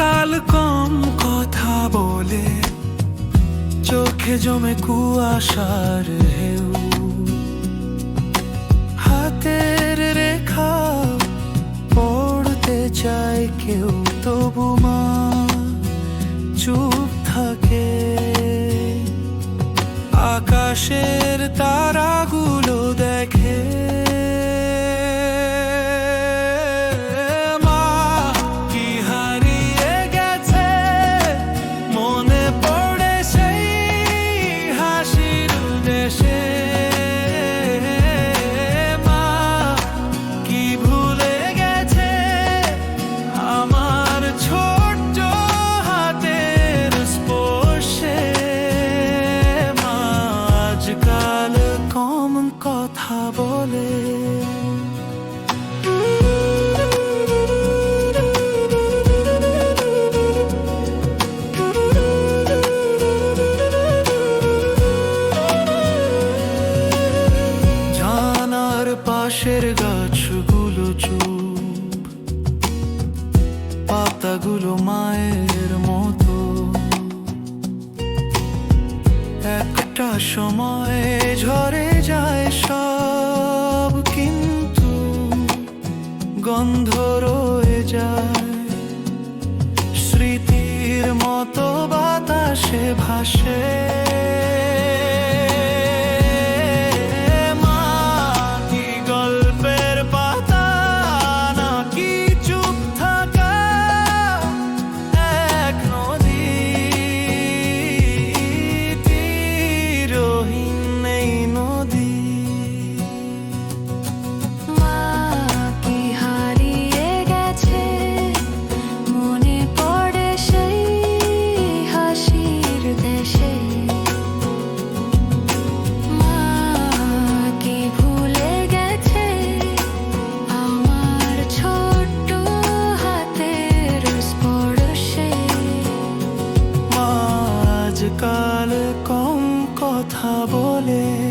কাল কম কথা বলে, চোখে জমে কুয়াশার হেউ হাতের রেখা পড়তে চায় কেউ, তবু মা চুপ থাকে। আকাশের তা বলে। জানার পাশের গাছগুলো চুপ পাতাগুলো মায়ের মতো। একটা সময় 光头。কথা বলে।